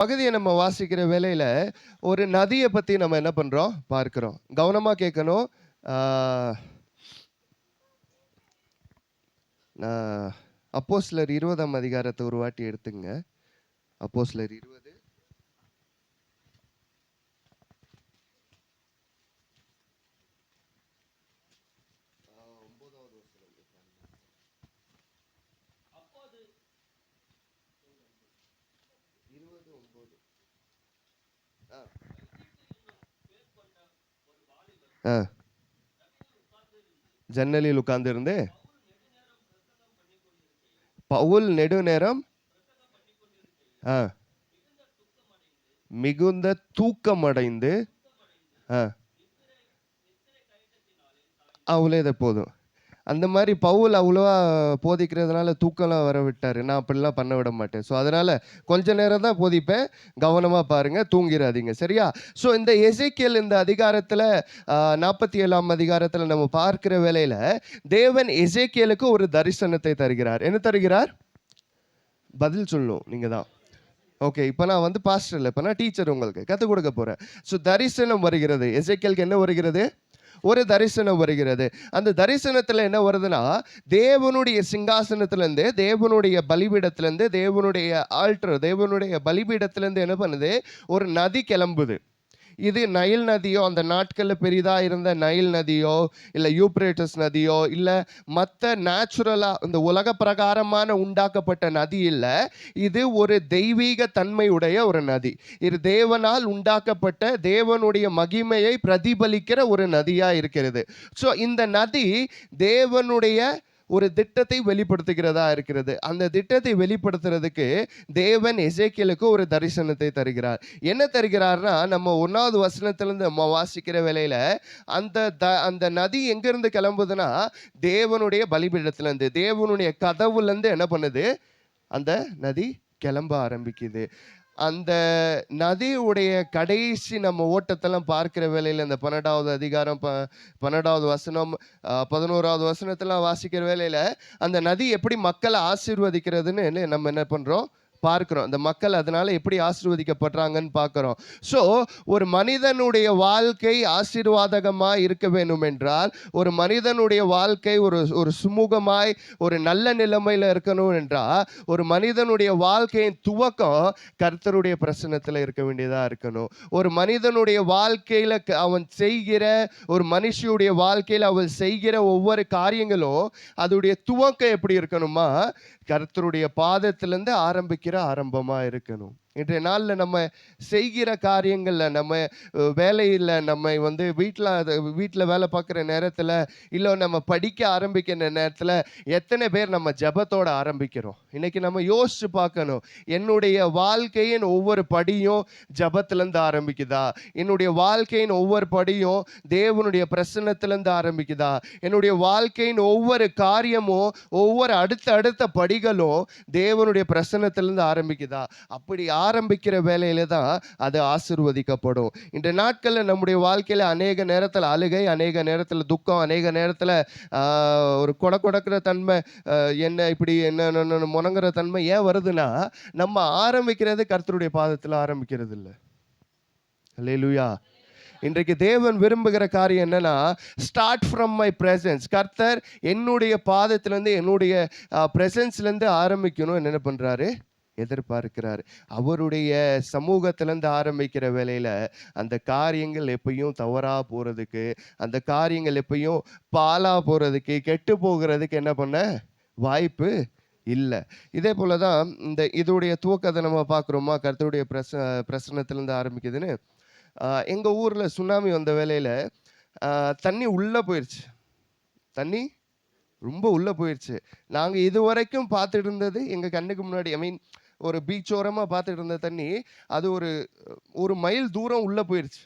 பகுதியை நம்ம வாசிக்கிற வேலையில் ஒரு நதியை பத்தி நம்ம என்ன பண்றோம்? பார்க்குறோம். கவனமா கேட்கணும். அப்போ சிலர் இருபதாம் அதிகாரத்தை ஒரு வாட்டி எடுத்துங்க. அப்போ சிலர் இருபது ஆ. ஜன்னலில் உட்கார்ந்திருந்து பவுல் நெடுநேரம் ஆ. மிகுந்த தூக்கமடைந்து ஆ. அவ்வளோ போதும். அந்த மாதிரி பவுல் அவ்வளோவா போதிக்கிறதுனால தூக்கம்லாம் வர விட்டார். நான் அப்படிலாம் பண்ண விட மாட்டேன். ஸோ அதனால் கொஞ்ச நேரம் தான் போதிப்பேன். கவனமாக பாருங்கள் தூங்கிடாதீங்க சரியா? ஸோ இந்த எசைக்கியல் இந்த அதிகாரத்தில் நாற்பத்தி ஏழாம் அதிகாரத்தில் நம்ம பார்க்குற வேலையில் தேவன் எசைக்கியலுக்கு ஒரு தரிசனத்தை தருகிறார். என்ன தருகிறார்? பதில் சொல்லணும். நீங்கள் தான். ஓகே இப்போ நான் வந்து பாஸ்டர் இல்லை. இப்போ நான் டீச்சர் உங்களுக்கு கற்றுக் கொடுக்க போகிறேன் ஸோ தரிசனம் வருகிறது. எசைக்கியலுக்கு என்ன வருகிறது? ஒரு தரிசனம் வருகிறது. அந்த தரிசனத்தில் என்ன வருதுன்னா தேவனுடைய சிங்காசனத்திலேருந்து தேவனுடைய பலிபீடத்திலேருந்து தேவனுடைய ஆல்டர் தேவனுடைய பலிபீடத்திலேருந்து என்ன பண்ணுது? ஒரு நதி கிளம்புது. இது நைல் நதியோ அந்த நாட்களில் பெரிதாக இருந்த நைல் நதியோ இல்லை யூப்ரேட்டஸ் நதியோ இல்லை மற்ற நேச்சுரலாக இந்த உலக பிரகாரமான உண்டாக்கப்பட்ட நதி இல்லை. இது ஒரு தெய்வீக தன்மையுடைய ஒரு நதி. இது தேவனால் உண்டாக்கப்பட்ட தேவனுடைய மகிமையை பிரதிபலிக்கிற ஒரு நதியாக இருக்கிறது. ஸோ இந்த நதி தேவனுடைய ஒரு திட்டத்தை வெளிப்படுத்துகிறதா இருக்கிறது. அந்த திட்டத்தை வெளிப்படுத்துறதுக்கு தேவன் எசேக்கியலுக்கு ஒரு தரிசனத்தை தருகிறார். என்ன தருகிறார்னா நம்ம ஒன்றாவது வசனத்திலேருந்து நம்ம வாசிக்கிற வேலையில் அந்த த அந்த நதி எங்கேருந்து கிளம்புதுன்னா தேவனுடைய பலிபீடத்துலேருந்து தேவனுடைய கதவுலேருந்து என்ன பண்ணுது? அந்த நதி கிளம்ப ஆரம்பிக்குது. அந்த நதியுடைய கடைசி நம்ம ஓட்டத்தெல்லாம் பார்க்கிற வேலையில் இந்த பன்னெண்டாவது அதிகாரம் ப பன்னெண்டாவது வசனம் பதினோராவது வசனத்தெல்லாம் வாசிக்கிற வேலையில் அந்த நதி எப்படி மக்களை ஆசீர்வதிக்கிறதுன்னு நம்ம என்ன பண்ணுறோம் பார்க்குறோம். இந்த மக்கள் அதனால் எப்படி ஆசீர்வதிக்கப்படுறாங்கன்னு பார்க்குறோம். ஸோ ஒரு மனிதனுடைய வாழ்க்கை ஆசீர்வாதகமாக இருக்க வேண்டும் என்றால் ஒரு மனிதனுடைய வாழ்க்கை ஒரு ஒரு சுமூகமாய் ஒரு நல்ல நிலைமையில் இருக்கணும் என்றால் ஒரு மனிதனுடைய வாழ்க்கையின் துவக்கம் கர்த்தருடைய பிரசனத்தில் இருக்க வேண்டியதாக இருக்கணும். ஒரு மனிதனுடைய வாழ்க்கையில் அவன் செய்கிற ஒரு மனுஷியுடைய வாழ்க்கையில் அவள் செய்கிற ஒவ்வொரு காரியங்களும் அதோடைய துவக்கம் எப்படி இருக்கணுமா? கர்த்தருடைய பாதத்திலேருந்து ஆரம்பிக்க ஆரம்பமாக இருக்கணும். இன்றைய நாளில் நம்ம செய்கிற காரியங்களில் நம்ம வேலையில் நம்ம வந்து வீட்டில் வீட்டில் வேலை பார்க்குற நேரத்தில் இல்லை நம்ம படிக்க ஆரம்பிக்கிற நேரத்தில் எத்தனை பேர் நம்ம ஜபத்தோடு ஆரம்பிக்கிறோம்? இன்றைக்கி நம்ம யோசித்து பார்க்கணும். என்னுடைய வாழ்க்கையின் ஒவ்வொரு படியும் ஜபத்துலேருந்து ஆரம்பிக்குதா? என்னுடைய வாழ்க்கையின் ஒவ்வொரு படியும் தேவனுடைய பிரசன்னத்துலேருந்து ஆரம்பிக்குதா? என்னுடைய வாழ்க்கையின் ஒவ்வொரு காரியமும் ஒவ்வொரு அடுத்த அடுத்த படிகளும் தேவனுடைய பிரசனத்துலேருந்து ஆரம்பிக்குதா? அப்படி ஆரம்பிக்கிற வேலையில தான் அது ஆசிர்வதிக்கப்படும். இந்த நாட்களில் நம்முடைய வாழ்க்கையில் அநேக நேரத்தில் அழுகை அநேக நேரத்தில் துக்கம் அநேக நேரத்தில் ஒரு கொட கொடக்கிற தன்மை என்ன இப்படி என்ன முணங்குற தன்மை ஏன் வருதுன்னா நம்ம ஆரம்பிக்கிறது கர்த்தருடைய பாதத்தில் ஆரம்பிக்கிறது இல்லை லேலுயா இன்றைக்கு தேவன் விரும்புகிற காரியம் என்னன்னா ஸ்டார்ட் ஃப்ரம் மை ப்ரெசன்ஸ் கர்த்தர் என்னுடைய பாதத்திலேருந்து என்னுடைய ப்ரெசன்ஸ்லேருந்து ஆரம்பிக்கணும். என்ன பண்ணுறாரு எதிர்பார்க்கிறார். அவருடைய சமூகத்திலேருந்து ஆரம்பிக்கிற வேலையில் அந்த காரியங்கள் எப்பயும் தவறாக போகிறதுக்கு அந்த காரியங்கள் எப்பயும் பாலாக போகிறதுக்கு கெட்டு போகிறதுக்கு என்ன பண்ண வாய்ப்பு இல்லை. இதே போல தான் இந்த இதோடைய துவக்கத்தை நம்ம பார்க்குறோமா? கருத்துடைய பிரச பிரசனத்துலேருந்து ஆரம்பிக்குதுன்னு. எங்கள் ஊரில் சுனாமி வந்த வேலையில் தண்ணி உள்ளே போயிடுச்சு தண்ணி ரொம்ப உள்ளே போயிடுச்சு நாங்கள் இது வரைக்கும் பார்த்துட்டு இருந்தது எங்கள் கண்ணுக்கு முன்னாடி ஐ மீன் ஒரு பீச்சோரமாக பார்த்துட்டு இருந்த தண்ணி அது ஒரு ஒரு மைல் தூரம் உள்ளே போயிடுச்சு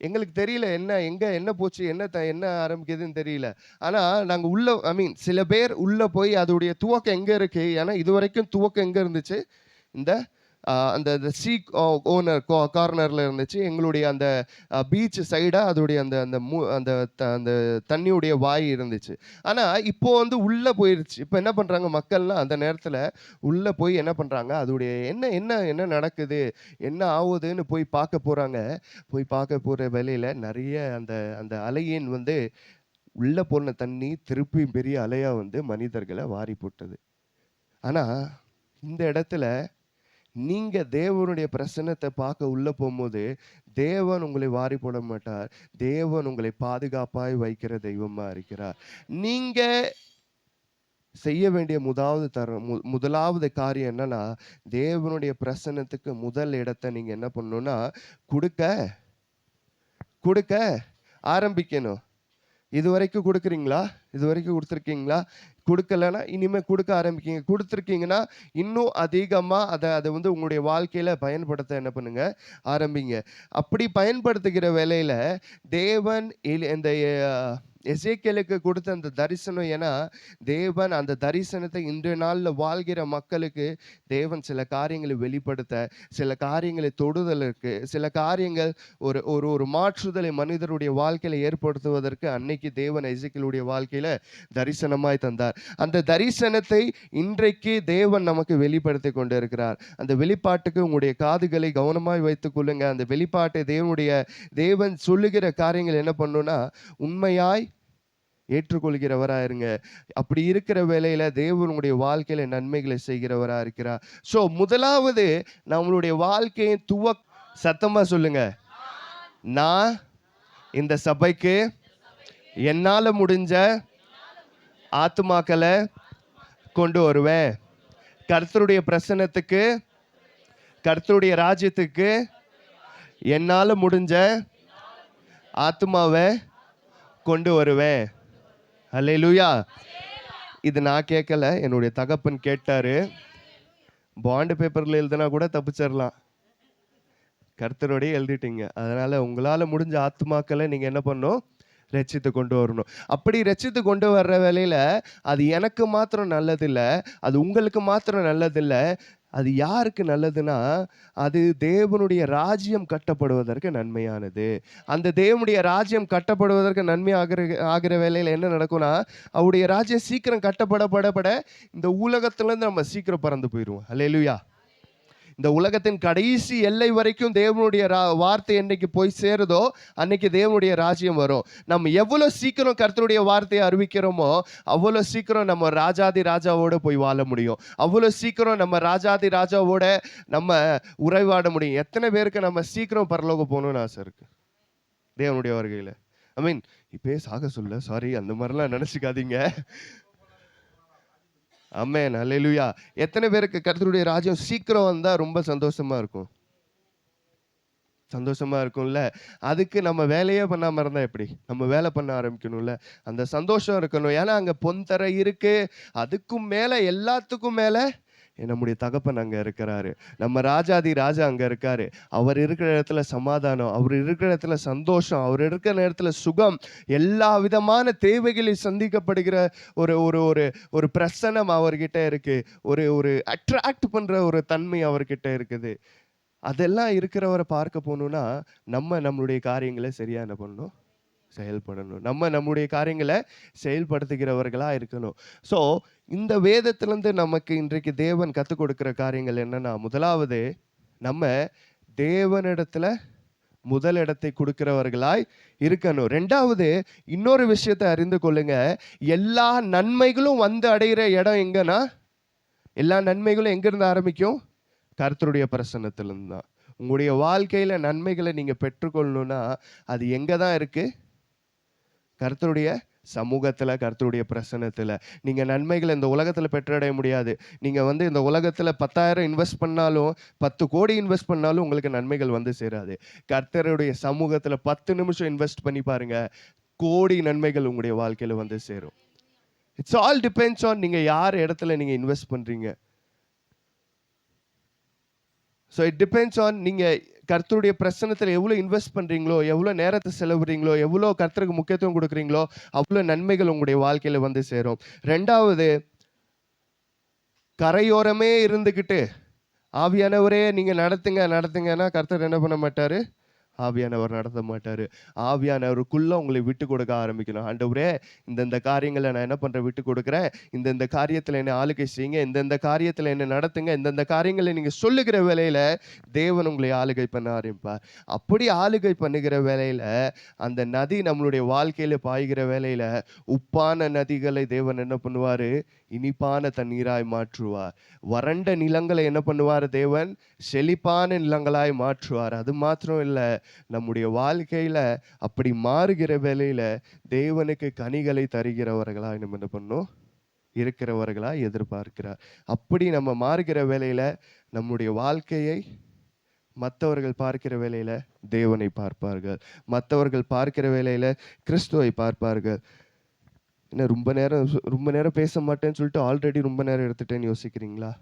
எங்களுக்கு தெரியல என்ன எங்கே என்ன போச்சு என்ன த என்ன ஆரம்பிக்குதுன்னு தெரியல. ஆனால் நாங்கள் உள்ளே ஐ மீன் சில பேர் உள்ளே போய் அதோடைய துவக்கம் எங்கே இருக்குது ஏன்னா இது வரைக்கும் துவக்கம் எங்கே இருந்துச்சு? இந்த அந்த அந்த ஓனர் கார்னரில் இருந்துச்சு. எங்களுடைய அந்த பீச் சைடாக அதோடைய அந்த அந்த மூ அந்த த அந்த தண்ணியுடைய வாய் இருந்துச்சு. ஆனால் இப்போ வந்து உள்ளே போயிருச்சு. இப்போ என்ன பண்ணுறாங்க மக்கள்லாம் அந்த நேரத்தில் உள்ளே போய் என்ன பண்ணுறாங்க அதோடைய என்ன என்ன என்ன நடக்குது? என்ன ஆகுதுன்னு போய் பார்க்க போகிறாங்க போய் பார்க்க போகிற வேலையில் நிறைய அந்த அந்த அலையின் வந்து உள்ளே போன தண்ணி திருப்பி பெரிய அலையாக வந்து மனிதர்களை வாரி போட்டது. ஆனால் இந்த இடத்துல நீங்க தேவனுடைய பிரசன்னத்தை பார்க்க உள்ள போகும்போது தேவன் உங்களை வாரி போட மாட்டார். தேவன் உங்களை பாதுகாப்பாய் வைக்கிற தெய்வமா இருக்கிறார். நீங்க செய்ய வேண்டிய முதலாவது தர மு- முதலாவது காரியம் என்னன்னா தேவனுடைய பிரசன்னத்துக்கு முதல் இடத்தை நீங்க என்ன பண்ணணும்னா கொடுக்க கொடுக்க ஆரம்பிக்கணும். இது வரைக்கும் கொடுக்குறீங்களா? இது வரைக்கும் கொடுத்துருக்கீங்களா? கொடுக்கலன்னா இனிமேல் கொடுக்க ஆரம்பிக்கிங்க. கொடுத்துருக்கீங்கன்னா இன்னும் அதிகமாக அதை அதை வந்து உங்களுடைய வாழ்க்கையில் பயன்படுத்த என்ன பண்ணுங்க? ஆரம்பிங்க. அப்படி பயன்படுத்துகிற வேலையில் தேவன் இல்- இந்த எசேக்கியலுக்கு கொடுத்த அந்த தரிசனம் ஏன்னா தேவன் அந்த தரிசனத்தை இன்றைய நாளில் வாழ்கிற மக்களுக்கு தேவன் சில காரியங்களை வெளிப்படுத்த சில காரியங்களை தொடுதலுக்கு சில காரியங்கள் ஒரு ஒரு ஒரு மாற்றுதலை மனிதருடைய வாழ்க்கையில ஏற்படுத்துவதற்கு அன்னைக்கு தேவன் எசேக்கியலுடைய வாழ்க்கையில தரிசனமாய் தந்தார். அந்த தரிசனத்தை இன்றைக்கு தேவன் நமக்கு வெளிப்படுத்தி கொண்டு இருக்கிறார் அந்த வெளிப்பாட்டுக்கு உங்களுடைய காதுகளை கவனமாய் வைத்துக் கொள்ளுங்க. அந்த வெளிப்பாட்டை தேவனுடைய தேவன் சொல்லுகிற காரியங்கள் என்ன பண்ணுன்னா உண்மையாய் ஏற்றுக்கொள்கிறவராக இருங்க அப்படி இருக்கிற வேலையில் தேவனுடைய வாழ்க்கையில் வாழ்க்கையில நன்மைகளை செய்கிறவரா இருக்கிறார். ஸோ முதலாவது நம்மளுடைய வாழ்க்கையின் துவ சத்தமா சொல்லுங்க. நான் இந்த சபைக்கு என்னால் முடிஞ்ச ஆத்துமாக்களை கொண்டு வருவேன். கர்த்தருடைய பிரசன்னத்துக்கு கர்த்தருடைய ராஜ்யத்துக்கு என்னால் முடிஞ்ச ஆத்மாவை கொண்டு வருவேன். அல்லேலூயா இது நான் கேட்கல என்னுடைய தகப்பன் கேட்டாரு. பாண்டு பேப்பரில் எழுதுனா கூட தப்பிச்சிடலாம் கர்த்தரோடய எழுதிட்டீங்க. அதனால உங்களால் முடிஞ்ச ஆத்மாக்களை நீங்கள் என்ன பண்ணணும் ரட்சித்து கொண்டு வரணும். அப்படி ரட்சித்து கொண்டு வர்ற வேலையில் அது எனக்கு மாத்திரம் நல்லதில்லை அது உங்களுக்கு மாத்திரம் நல்லதில்லை அது யாருக்கு நல்லதுன்னா அது தேவனுடைய ராஜ்யம் கட்டப்படுவதற்கு நன்மையானது. அந்த தேவனுடைய ராஜ்யம் கட்டப்படுவதற்கு நன்மை ஆகிற ஆகிற வேலையில் என்ன நடக்கும்னா அவருடைய ராஜ்யம் சீக்கிரம் கட்டப்படப்படப்பட இந்த உலகத்துலேருந்து நம்ம சீக்கிரம் பறந்து போயிடுவோம். அல்லையா இந்த உலகத்தின் கடைசி எல்லை வரைக்கும் தேவனுடைய ரா- வார்த்தை என்னைக்கு போய் சேருதோ அன்னைக்கு தேவனுடைய ராஜ்யம் வரும். நம்ம எவ்வளோ சீக்கிரம் கர்த்தருடைய வார்த்தையை அறிவிக்கிறோமோ அவ்வளோ சீக்கிரம் நம்ம ராஜாதி ராஜாவோடு போய் வாழ முடியும். அவ்வளோ சீக்கிரம் நம்ம ராஜாதி ராஜாவோட நம்ம உறைவாட முடியும். எத்தனை பேருக்கு நம்ம சீக்கிரம் பரலோகம் போகணும்னு ஆசை இருக்கு? தேவனுடைய வருகையில். ஐ மீன் இப்பயே சாக சொல்ல சாரி அந்த மாதிரிலாம் நினச்சிக்காதீங்க. அம்மேன் அல்லேலூயா எத்தனை பேருக்கு கருத்தருடைய ராஜ்யம் சீக்கிரம் வந்தால் ரொம்ப சந்தோஷமா இருக்கும்? சந்தோஷமா இருக்கும்ல. அதுக்கு நம்ம வேலையே பண்ணாமல் இருந்தால் எப்படி? நம்ம வேலை பண்ண ஆரம்பிக்கணும்ல. அந்த சந்தோஷம் இருக்கணும். ஏன்னா அங்கே பொன் தர இருக்கு. அதுக்கும் மேலே எல்லாத்துக்கும் மேலே நம்முடைய தகப்பன் அங்கே இருக்கிறாரு. நம்ம ராஜாதி ராஜா அங்கே இருக்காரு. அவர் இருக்கிற இடத்துல சமாதானம் அவர் இருக்கிற இடத்துல சந்தோஷம் அவர் இருக்கிற இடத்துல சுகம் எல்லா விதமான தேவைகளை சந்திக்கப்படுகிற ஒரு ஒரு ஒரு ஒரு பிரசனம் அவர்கிட்ட இருக்கு. ஒரு ஒரு அட்ராக்ட் பண்ற ஒரு தன்மை அவர்கிட்ட இருக்குது. அதெல்லாம் இருக்கிறவரை பார்க்க போகணுன்னா நம்ம நம்மளுடைய காரியங்களை சரியான பண்ணணும். செயல்படணும். நம்ம நம்முடைய காரியங்களை செயல்படுத்துகிறவர்களா இருக்கணும். ஸோ இந்த வேதத்திலேருந்து நமக்கு இன்றைக்கு தேவன் கற்றுக் கொடுக்குற காரியங்கள் என்னன்னா முதலாவது நம்ம தேவனிடத்தில் முதல் இடத்தை கொடுக்கிறவர்களாய் இருக்கணும். ரெண்டாவது இன்னொரு விஷயத்தை அறிந்து கொள்ளுங்க. எல்லா நன்மைகளும் வந்து அடைகிற இடம் எங்கன்னா எல்லா நன்மைகளும் எங்கிருந்து ஆரம்பிக்கும்? கருத்தருடைய பிரசன்னத்திலிருந்து தான். உங்களுடைய வாழ்க்கையில நன்மைகளை நீங்கள் பெற்றுக்கொள்ளணும்னா அது எங்க தான் இருக்கு? கர்த்தருடைய சமூகத்தில் கர்த்தருடைய பிரசனத்தில். நீங்கள் நன்மைகளை இந்த உலகத்தில் பெற்றடைய முடியாது. நீங்கள் வந்து இந்த உலகத்தில் பத்தாயிரம் இன்வெஸ்ட் பண்ணாலும் பத்து கோடி இன்வெஸ்ட் பண்ணாலும் உங்களுக்கு நன்மைகள் வந்து சேராது. கர்த்தருடைய சமூகத்தில் பத்து நிமிஷம் இன்வெஸ்ட் பண்ணி பாருங்கள் கோடி நன்மைகள் உங்களுடைய வாழ்க்கையில் வந்து சேரும். இட்ஸ் ஆல் டிபெண்ட்ஸ் ஆன் நீங்கள் யார் இடத்துல நீங்கள் இன்வெஸ்ட் பண்ணுறீங்க ஸோ இட் டிபெண்ட்ஸ் ஆன் நீங்கள் கர்த்தருடைய பிரசனத்தில் எவ்வளோ இன்வெஸ்ட் பண்ணுறீங்களோ எவ்வளோ நேரத்தை செலவிடுறீங்களோ எவ்வளோ கர்த்தருக்கு முக்கியத்துவம் கொடுக்குறீங்களோ அவ்வளோ நன்மைகள் உங்களுடைய வாழ்க்கையில் வந்து சேரும். ரெண்டாவது கரையோரமே இருந்துக்கிட்டு ஆவியானவரே நீங்கள் நடத்துங்க நடத்துங்கன்னா கர்த்தர் என்ன பண்ண மாட்டார்? ஆவியானவர் நடத்த மாட்டார். ஆவியானவருக்குள்ளே உங்களை விட்டு கொடுக்க ஆரம்பிக்கணும். ஆண்டவரே இந்தந்த காரியங்களை நான் என்ன பண்ணுறேன் விட்டு கொடுக்குறேன். இந்தந்த காரியத்தில் என்னை ஆளுகை செய்யுங்க. இந்தந்த காரியத்தில் என்ன நடத்துங்க. இந்தந்த காரியங்களை நீங்கள் சொல்லுகிற வேலையில் தேவன் உங்களை ஆளுகை பண்ண ஆரம்பிப்பார். அப்படி ஆளுகை பண்ணுகிற வேலையில் அந்த நதி நம்மளுடைய வாழ்க்கையில் பாய்கிற வேலையில் உப்பான நதிகளை தேவன் என்ன பண்ணுவார்? இனிப்பான தண்ணீராய் மாற்றுவார். வறண்ட நிலங்களை என்ன பண்ணுவார் தேவன்? செழிப்பான நிலங்களாய் மாற்றுவார். அது மாத்திரம் இல்லை நம்முடைய வாழ்க்கையில அப்படி மாறுகிற வேலையில தேவனுக்கு கனிகளை தருகிறவர்களா நம்ம என்ன பண்ணும்? இருக்கிறவர்களா எதிர்பார்க்கிறார். அப்படி நம்ம மாறுகிற வேலையில நம்முடைய வாழ்க்கையை மற்றவர்கள் பார்க்கிற வேலையில தேவனை பார்ப்பார்கள். மற்றவர்கள் பார்க்கிற வேலையில கிறிஸ்துவை பார்ப்பார்கள். என்ன ரொம்ப நேரம் ரொம்ப நேரம் பேச மாட்டேன்னு சொல்லிட்டு ஆல்ரெடி ரொம்ப நேரம் எடுத்துட்டேன்னு யோசிக்கிறீங்களா?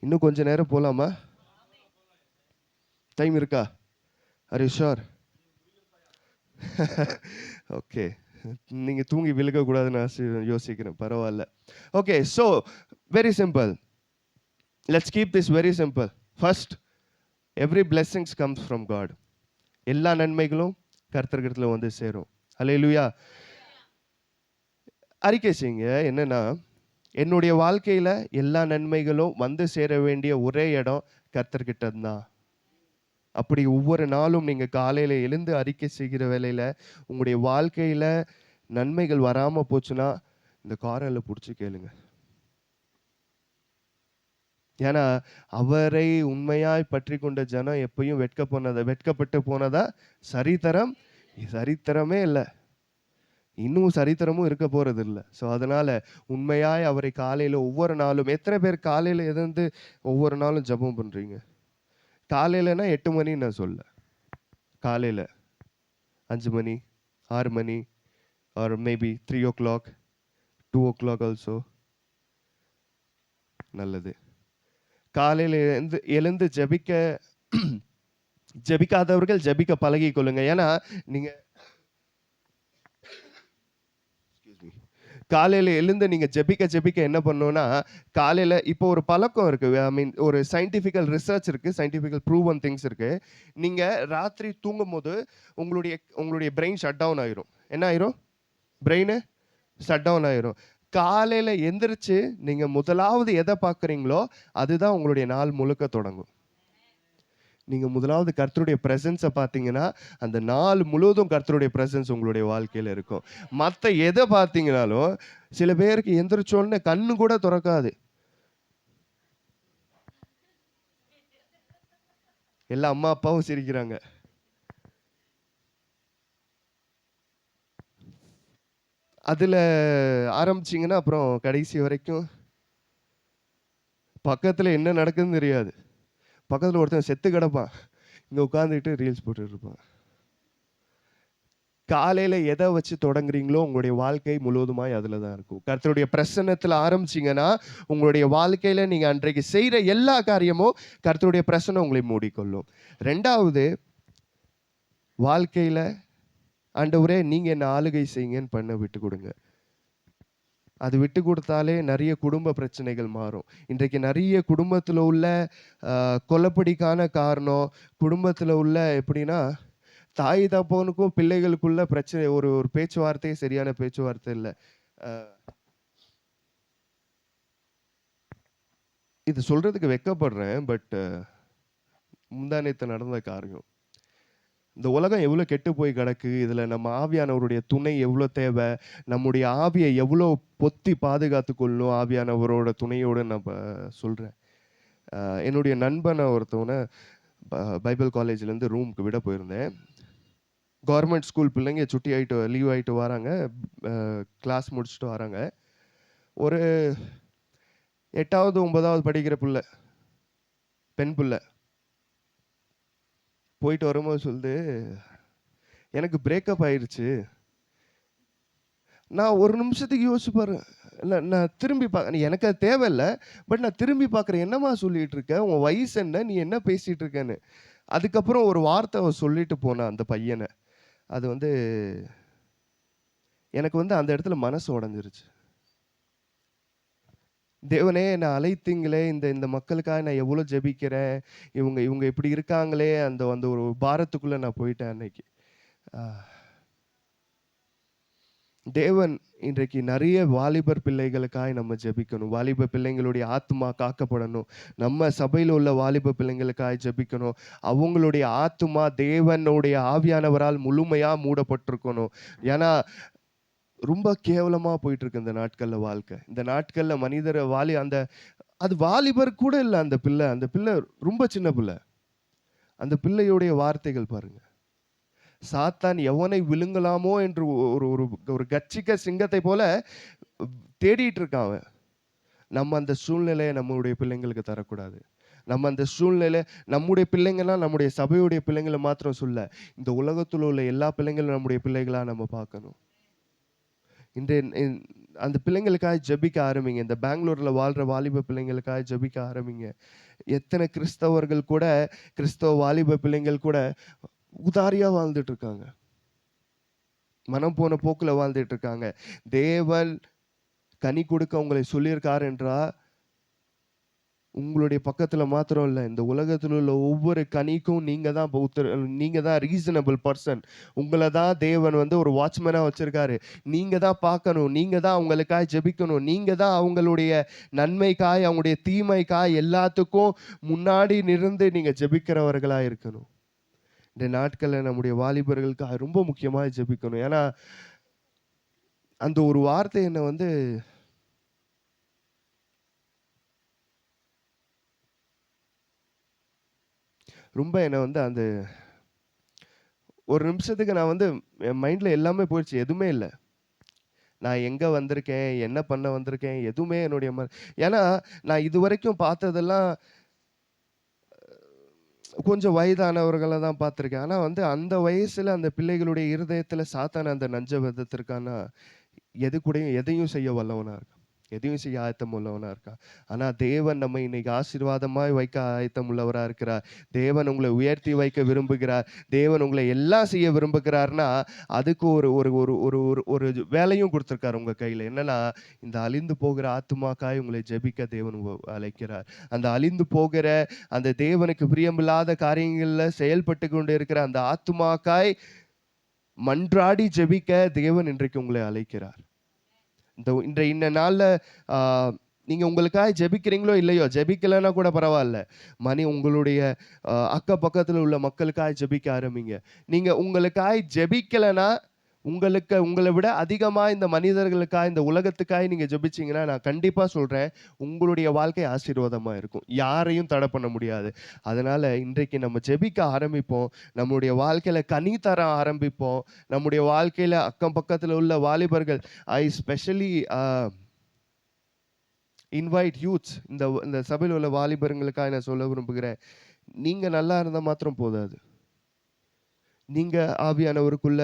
இன்னும் கொஞ்ச நேரம் போலாமா? டைம் இருக்கா? அரே ஷோர் ஓகே நீங்கள் தூங்கி விழுகக்கூடாதுன்னு ஆசை யோசிக்கிறேன். பரவாயில்ல. Okay so very simple let's keep this very simple first every blessings comes from God எல்லா நன்மைகளும் கர்த்தர்கிட்டத்தில் வந்து சேரும். ஹalleluya அறிக்கை செய்யுங்க. என்னென்னா என்னுடைய வாழ்க்கையில் எல்லா நன்மைகளும் வந்து சேர வேண்டிய ஒரே இடம் கர்த்தர்கிட்ட தான் அப்படி ஒவ்வொரு நாளும் நீங்கள் காலையில் எழுந்து அறிக்கை செய்கிற வேலையில் உங்களுடைய வாழ்க்கையில் நன்மைகள் வராமல் போச்சுன்னா இந்த காரில் பிடிச்சி கேளுங்க. ஏன்னா அவரை உண்மையாய் பற்றி கொண்ட ஜனம் எப்பயும் வெட்க போனதை வெட்கப்பட்டு போனதா சரித்தரம்? சரித்திரமே இல்லை. இன்னும் சரித்திரமும் இருக்க போகிறது இல்லை. ஸோ அதனால் உண்மையாய் அவரை காலையில் ஒவ்வொரு நாளும் எத்தனை பேர் காலையில் எதிர்ந்து ஒவ்வொரு நாளும் ஜெபம் பண்ணுறீங்க காலையிலனா எட்டு மணி நான் சொல்ல காலையில் அஞ்சு மணி ஆறு மணி R maybe three o'clock two o'clock also நல்லது. காலையில் எழுந்து எழுந்து ஜெபிக்க ஜெபிக்காதவர்கள் ஜெபிக்க பழகிக் கொள்ளுங்க ஏன்னா நீங்கள் காலையில் எழுந்து நீங்கள் ஜெபிக்க ஜெபிக்க என்ன பண்ணணும்னா காலையில் இப்போ ஒரு பழக்கம் இருக்குது ஐ மீன் ஒரு சயின்டிஃபிக்கல் ரிசர்ச் இருக்குது சயின்டிஃபிக்கல் ப்ரூவன் திங்ஸ் இருக்குது நீங்கள் ராத்திரி தூங்கும் போது உங்களுடைய உங்களுடைய பிரெயின் ஷட் டவுன் ஆயிரும். என்ன ஆயிரும்? பிரெயின் ஷட் டவுன் ஆயிரும். காலையில் எந்திரிச்சு நீங்கள் முதலாவது எதை பார்க்குறீங்களோ அதுதான் உங்களுடைய நாள் முழுக்க தொடங்கும். நீங்கள் முதலாவது கர்த்தருடைய ப்ரெசன்ஸை பார்த்தீங்கன்னா அந்த நாள் முழுவதும் கர்த்தருடைய ப்ரெசன்ஸ் உங்களுடைய வாழ்க்கையில் இருக்கும். மற்ற எதை பார்த்தீங்கனாலும் சில பேருக்கு எந்திரிச்சோடனே கண்ணு கூட திறக்காது. எல்லா அம்மா அப்பாவும் சிரிக்கிறாங்க. அதில் ஆரம்பிச்சிங்கன்னா அப்புறம் கடைசி வரைக்கும் பக்கத்தில் என்ன நடக்குதுன்னு தெரியாது. பக்கத்தில் ஒருத்தன் செத்து கிடப்பான். இங்கே உட்காந்துக்கிட்டு ரீல்ஸ் போட்டுட்டு இருப்பான். காலையில் எதை வச்சு தொடங்குறீங்களோ உங்களுடைய வாழ்க்கை முழுவதுமாய் அதில் தான் இருக்கும். கர்த்தருடைய பிரசன்னத்தில் ஆரம்பிச்சிங்கன்னா உங்களுடைய வாழ்க்கையில் நீங்கள் அன்றைக்கு செய்கிற எல்லா காரியமும் கர்த்தருடைய பிரசனம் உங்களை மூடிக்கொள்ளும். ரெண்டாவது வாழ்க்கையில் ஆண்டவரே நீங்கள் என்ன ஆளுகை செய்யுங்கன்னு பண்ண விட்டு கொடுங்க. அது விட்டு கொடுத்தாலே நிறைய குடும்ப பிரச்சனைகள் மாறும். இன்றைக்கு நிறைய குடும்பத்தில் உள்ள கொலப்படிக்கான காரணம் குடும்பத்தில் உள்ள எப்படின்னா தாய் தப்பவனுக்கும் பிள்ளைகளுக்குள்ள பிரச்சனை ஒரு ஒரு பேச்சுவார்த்தையே சரியான பேச்சுவார்த்தை இல்லை. இது சொல்கிறதுக்கு வெக்கப்படுறேன் பட் முந்தானத்தை நடந்த காரியம். இந்த உலகம் எவ்வளோ கெட்டு போய் கிடக்கு இதில் நம்ம ஆவியானவருடைய துணை எவ்வளோ தேவை நம்முடைய ஆவியை எவ்வளோ பொத்தி பாதுகாத்து கொள்ளணும் ஆவியானவரோட துணையோடு நான் சொல்கிறேன் என்னுடைய நண்பனை ஒருத்தவனை ப- பைபிள் காலேஜ்லேருந்து ரூமுக்கு விட போயிருந்தேன். கவர்மெண்ட் ஸ்கூல் பிள்ளைங்க சுட்டி ஆகிட்டு லீவ் ஆகிட்டு வராங்க. கிளாஸ் முடிச்சுட்டு வராங்க. ஒரு எட்டாவது ஒன்பதாவது படிக்கிற பிள்ளை பெண் பிள்ளை. போயிட்டு வரும்போது சொல்லுது எனக்கு பிரேக்கப் ஆயிடுச்சு நான் ஒரு நிமிஷத்துக்கு யோசிச்சு பாரு. இல்லை நான் திரும்பி பார்க்க எனக்கு அது தேவையில்லை பட் நான் திரும்பி பார்க்குறேன் என்னம்மா சொல்லிட்டு இருக்க? உன் வயசு என்ன? நீ என்ன பேசிகிட்டு இருக்கேன்னு. அதுக்கப்புறம் ஒரு வார்த்தை அவன் சொல்லிட்டு போனான் அந்த பையனை. அது வந்து எனக்கு வந்து அந்த இடத்துல மனசு உடஞ்சிருச்சு. தேவனே என்னை அழைத்தீங்களே இந்த இந்த மக்களுக்காக நான் எவ்வளோ ஜெபிக்கிறேன்? இவங்க இவங்க இப்படி இருக்காங்களே அந்த அந்த ஒரு பாரத்துக்குள்ள நான் போயிட்டேன் அன்னைக்கு. தேவன் இன்றைக்கு நிறைய வாலிபர் பிள்ளைகளுக்காய் நம்ம ஜெபிக்கணும். வாலிப பிள்ளைங்களுடைய ஆத்மா காக்கப்படணும். நம்ம சபையில் உள்ள வாலிப பிள்ளைங்களுக்காய் ஜெபிக்கணும். அவங்களுடைய ஆத்மா தேவனுடைய ஆவியானவரால் முழுமையா மூடப்பட்டிருக்கணும். ஏன்னா ரொம்ப கேவலமா போயிட்டு இருக்கு இந்த நாட்கள்ல வாழ்க்கை. இந்த நாட்கள்ல மனிதரை வாலி அந்த அது வாலிபர் கூட இல்லை அந்த பிள்ளை. அந்த பிள்ளை ரொம்ப சின்ன பிள்ளை. அந்த பிள்ளையுடைய வார்த்தைகள் பாருங்க. சாத்தான் எவனை விழுங்கலாமோ என்று ஒரு ஒரு ஒரு கட்சிக்க சிங்கத்தை போல தேடிட்டு இருக்கான் அவன். நம்ம அந்த சூழ்நிலையை நம்மளுடைய பிள்ளைங்களுக்கு தரக்கூடாது. நம்ம அந்த சூழ்நிலை நம்முடைய பிள்ளைங்கன்னா நம்முடைய சபையுடைய பிள்ளைங்களை மாத்திரம் சொல்ல இந்த உலகத்தில் உள்ள எல்லா பிள்ளைங்களும் நம்முடைய பிள்ளைகளாக நம்ம பார்க்கணும். இன்றைய அந்த பிள்ளைங்களுக்காக ஜெபிக்க ஆரம்பிங்க. இந்த பெங்களூரில் வாழ்கிற வாலிப பிள்ளைங்களுக்காக ஜபிக்க ஆரம்பிங்க. எத்தனை கிறிஸ்தவர்கள் கூட கிறிஸ்தவ வாலிப பிள்ளைங்கள் கூட உதாரியாக வாழ்ந்துட்டு இருக்காங்க மனம் போன போக்கில் வாழ்ந்துட்டு இருக்காங்க தேவன் கனி கொடுக்க உங்களை சொல்லியிருக்கார் என்றால் உங்களுடைய பக்கத்துல மாத்திரம் இல்ல. இந்த உலகத்துல உள்ள ஒவ்வொரு கனிக்கும் நீங்க தான் பௌத்தர் நீங்க தான் ரீசனபிள் பர்சன் உங்களை தான் தேவன் வந்து ஒரு வாட்ச்மேனா வச்சிருக்காரு. நீங்க தான் பார்க்கணும். நீங்க தான் அவங்களுக்காக ஜெபிக்கணும். நீங்க தான் அவங்களுடைய நன்மைக்காய் அவங்களுடைய தீமைக்காய் எல்லாத்துக்கும் முன்னாடி நிருந்து நீங்க ஜெபிக்கிறவர்களா இருக்கணும். இந்த நாட்களில் நம்முடைய வாலிபர்களுக்காக ரொம்ப முக்கியமாக ஜெபிக்கணும். ஏன்னா அந்த ஒரு வார்த்தை என்னை வந்து ரொம்ப என்னை வந்து அந்த ஒரு நிமிஷத்துக்கு நான் வந்து என் மைண்டில் எல்லாமே போயிடுச்சு. எதுவுமே இல்லை. நான் எங்கே வந்திருக்கேன்? என்ன பண்ண வந்திருக்கேன்? எதுவுமே என்னுடைய ம ஏன்னா நான் இது வரைக்கும் பார்த்ததெல்லாம் கொஞ்சம் வயதானவர்களை தான் பார்த்துருக்கேன். ஆனால் வந்து அந்த வயசில் அந்த பிள்ளைகளுடைய இருதயத்தில் சாத்தான அந்த நஞ்ச விதத்திற்கான எது கூடயும் எதையும் செய்ய வல்லவனாக இருக்கான். எதையும் செய்ய ஆயத்தம் உள்ளவனாக இருக்கா? ஆனால் தேவன் நம்ம இன்னைக்கு ஆசீர்வாதமாய் வைக்க ஆயத்தம் உள்ளவராக இருக்கிறார். தேவன் உங்களை உயர்த்தி வைக்க விரும்புகிறார். தேவன் உங்களை எல்லாம் செய்ய விரும்புகிறார்னா அதுக்கு ஒரு ஒரு ஒரு ஒரு ஒரு ஒரு வேலையும் கொடுத்துருக்காரு உங்கள் கையில். என்னென்னா இந்த அழிந்து போகிற ஆத்துமாக்காய் உங்களை ஜெபிக்க தேவன் அழைக்கிறார். அந்த அழிந்து போகிற அந்த தேவனுக்கு பிரியமில்லாத காரியங்களில் செயல்பட்டு கொண்டு இருக்கிற அந்த ஆத்துமாக்காய் மன்றாடி ஜெபிக்க தேவன் இன்றைக்கு உங்களை அழைக்கிறார். இந்த இந்த இந்த நாளில் நீங்கள் உங்களுக்காக ஜெபிக்கிறீங்களோ இல்லையோ ஜெபிக்கலைன்னா கூட பரவாயில்ல. மணி உங்களுடைய அக்க பக்கத்தில் உள்ள மக்களுக்காக ஜெபிக்க ஆரம்பிங்க. நீங்கள் உங்களுக்காக ஜெபிக்கலைன்னா உங்களுக்கு உங்களை விட அதிகமாக இந்த மனிதர்களுக்காக இந்த உலகத்துக்காக நீங்கள் ஜெபிச்சீங்கன்னா நான் கண்டிப்பாக சொல்கிறேன் உங்களுடைய வாழ்க்கை ஆசீர்வாதமாக இருக்கும். யாரையும் தடை பண்ண முடியாது. அதனால இன்றைக்கு நம்ம ஜெபிக்க ஆரம்பிப்போம். நம்முடைய வாழ்க்கையில கனி தர ஆரம்பிப்போம். நம்முடைய வாழ்க்கையில அக்கம் பக்கத்தில் உள்ள வாலிபர்கள் ஐ ஸ்பெஷலி இன்வைட் யூத்ஸ் இந்த இந்த சபையில் உள்ள வாலிபர்களுக்காக நான் சொல்ல விரும்புகிறேன். நீங்கள் நல்லா இருந்தா மாத்திரம் போதாது. நீங்க ஆவியானவருக்குள்ள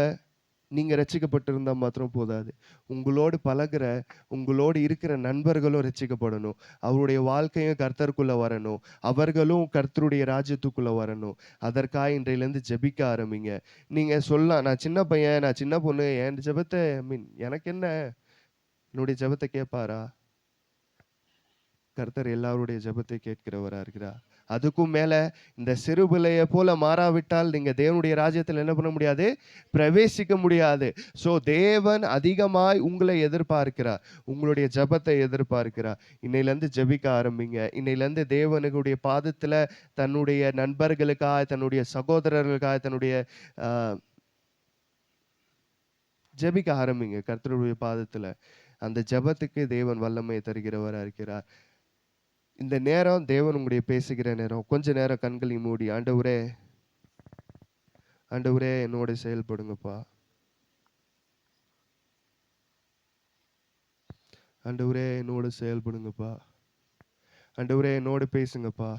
நீங்க ரசிக்கப்பட்டிருந்தால் மாத்திரம் போதாது. உங்களோடு பழகுற உங்களோடு இருக்கிற நண்பர்களும் ரட்சிக்கப்படணும் அவருடைய வாழ்க்கையும் கர்த்தருக்குள்ளே வரணும். அவர்களும் கர்த்தருடைய ராஜ்யத்துக்குள்ளே வரணும். அதற்காக இன்றையிலேருந்து ஜெபிக்க ஆரம்பிங்க. நீங்க சொல்லலாம் நான் சின்ன பையன் நான் சின்ன பொண்ணு. என் ஜெபத்தை ஐ மீன் எனக்கு என்ன? என்னுடைய ஜெபத்தை கேட்பாரா? கர்த்தர் எல்லாருடைய ஜெபத்தை கேட்கிறவரா இருக்கிறார். அதுக்கும் மேல இந்த சிறு பிள்ளையை போல மாறாவிட்டால் நீங்க தேவனுடைய ராஜ்யத்தில் என்ன பண்ண முடியாது? பிரவேசிக்க முடியாது. ஸோ தேவன் அதிகமாய் உங்களை எதிர்பார்க்கிறார். உங்களுடைய ஜெபத்தை எதிர்பார்க்கிறார். இன்னையிலேருந்து ஜெபிக்க ஆரம்பிங்க. இன்னையிலேருந்து தேவனுடைய பாதத்துல தன்னுடைய நண்பர்களுக்காக தன்னுடைய சகோதரர்களுக்காக தன்னுடைய ஜபிக்க ஜெபிக்க ஆரம்பிங்க கர்த்தருடைய பாதத்துல. அந்த ஜெபத்துக்கு தேவன் வல்லமையை தருகிறவரா இருக்கிறார். இந்த நேரம் தேவன் உங்களுடைய பேசுகிற நேரம். கொஞ்ச நேரம் கண்களை மூடி. ஆண்டவரே ஆண்டவரே என்னோட செயல்படுங்கப்பா. ஆண்டவரே என்னோட செயல்படுங்கப்பா. ஆண்டவரே என்னோட பேசுங்கப்பா.